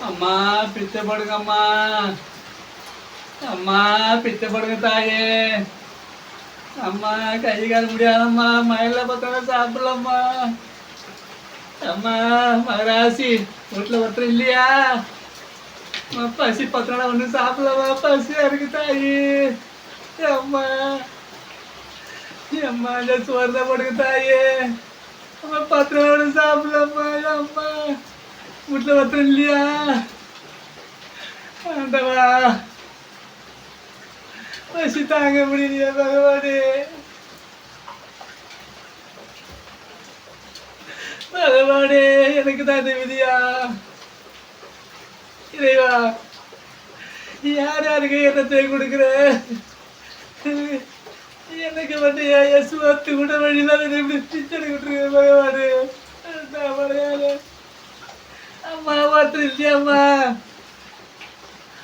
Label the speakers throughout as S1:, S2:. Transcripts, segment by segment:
S1: அம்மா பிச்சை போடுங்க அம்மா. அம்மா பிச்சை தாயே. அம்மா கை கால் முடியாதம்மா. மயில பத்திரம் சாப்பிடலம்மா. அம்மா மகராசி வீட்டுல ஒருத்தர் இல்லையா? அம்மா, பசி பத்திரம் ஒன்று சாப்பிடலாமா? பசி இருக்கு தாயி. அம்மா. அம்மா இந்த சோறு அம்மா. வீட்டில் ஒருத்தர் இல்லையா? ஆண்டவா. பசி தாங்க முடியலையா பகவானே? பகவானே எனக்கு தான் இந்த விதியா? இறைவா யார் யாருக்கு என்னத்தை கொடுக்குற? எனக்கு வந்து என் சுவத்து கூட வழியில இப்படி பிச்சை கொடுத்துருக்க பகவானு நான் மலையாள ஒருத்தர் இல்லையாம்மா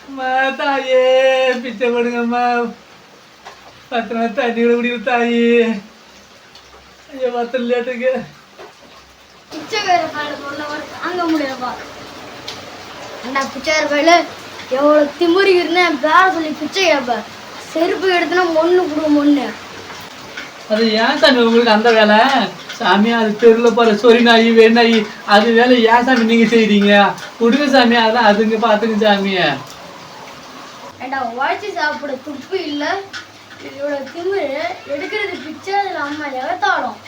S1: அம்மா தாயே பிச்சை கொடுங்கம்மா பத்து நாள் தண்ணி கூட குடிக்கிற தாயி ஐயோ ஒருத்தர் இல்லையாட்டுக்கு
S2: தாங்க முடியலப்பா அண்ணா பிச்சைக்கார பையல எவ்வளோ திமுறி இருந்தா என் பேர சொல்லி பிச்சை கேட்ப செருப்பு எடுத்துனா மொண்ணு கொடு மொண்ணு
S1: அது ஏன் சாமி உங்களுக்கு அந்த வேலை சாமி அது தெருவில் போகிற சொறி நாய் வெண்ணாய் அது வேலை ஏன் சாமி நீங்கள் செய்கிறீங்க கொடுங்க சாமி அதான் அதுங்க பார்த்துங்க சாமி
S2: ஏண்டா உழைச்சி சாப்பிட துப்பு இல்லை? இதோட திமிரு எடுக்கிறது பிச்சை அதில் அம்மா எகத்தாடும்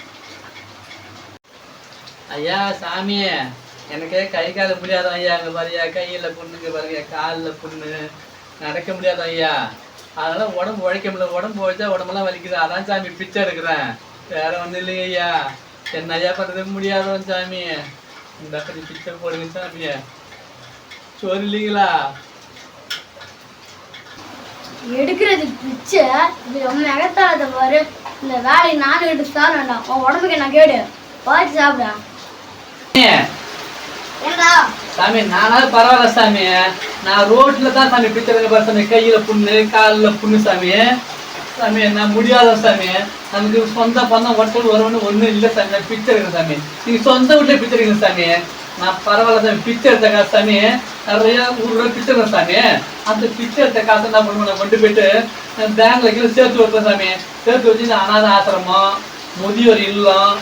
S1: ஐயா சாமி எனக்கு கை கால் முடியாத ஐயா? அங்கே பாருயா கையில் புண்ணுங்க பாருங்க காலில் புண்ணு. நடக்க முடியாத ஐயா? அதனால உடம்பு உழைக்க முடியல. உடம்பு உழைச்சா உடம்பெல்லாம் வலிக்குது. அதான் சாமி பிச்சை எடுக்கிறேன். வேற ஒன்றும் இல்லைங்க ஐயா. என்ன ஐயா பண்ணுறது முடியாதவன் சாமி. இந்த பிச்சை போடுங்க சாமி சோறு இல்லைங்களா
S2: எடுக்கிறது பிச்சை. இது அம்மா எகத்தாளத்தை பாரு. இந்த வேலையை நானும் எடுத்து தான் வேண்டாம். உன் உடம்புக்கு என்ன கேடு? உழைச்சி சாப்பிட. ஏண்டா
S1: சாமி நானாவது பரவாயில்ல சாமி. நான் ரோட்ல தான் சாமி பிச்சை எடுக்க பாரு சாமி. கையில புண்ணு காலில் புண்ணு சாமி. சாமி நான் முடியாத சாமி. நமக்கு சொந்த பந்தம் ஒருத்தர் ஒருவனு ஒண்ணும் இல்லை சாமி. நான் பிச்சை எடுக்கிறேன் சாமி. நீங்க சொந்த வீட்டுல பிச்சை எடுக்கிறேன் சாமி. நான் பரவாயில்ல சாமி பிச்சை எடுத்த காசு சாமி. நிறைய ஊர்ல பிச்சை சாமி. அந்த பிச்சை எடுத்த காசை என்ன பண்ணுவேன் நான் கொண்டு போயிட்டு பேங்க்ல கீழே சேர்த்து வைப்பேன் சாமி. சேர்த்து வச்சு இந்த அனாதை ஆசிரமம் முதியோர் இல்லம்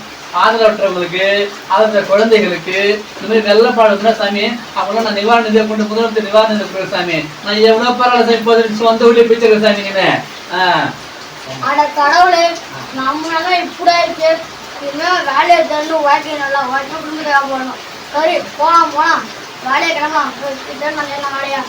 S1: ஆதரவற்றவங்களுக்கு ஆதரவற்ற குழந்தைகளுக்கு இந்த மாதிரி வெள்ளப்பாடு சாமி அவங்களாம் நான் நிவாரண நிதியை கொண்டு முதலமைச்சர் நிவாரண நிதி கொடுக்குறேன் சாமி. நான் எவ்வளவு பரவாயில்ல சாமி இப்போது சொந்த வீட்டில் பிடிச்சிருக்கேன் சாமி நீங்க ஆ.
S2: அட கடவுளே நம்மளால இப்படியா இருக்கு. இனிமேல் வேலையை தந்து வாழ்க்கை நல்லா வாழ்க்கை குடும்பத்தை போடணும். சரி போலாம் போலாம். வேலையை கிளம்பலாம். இதான் வேலையா?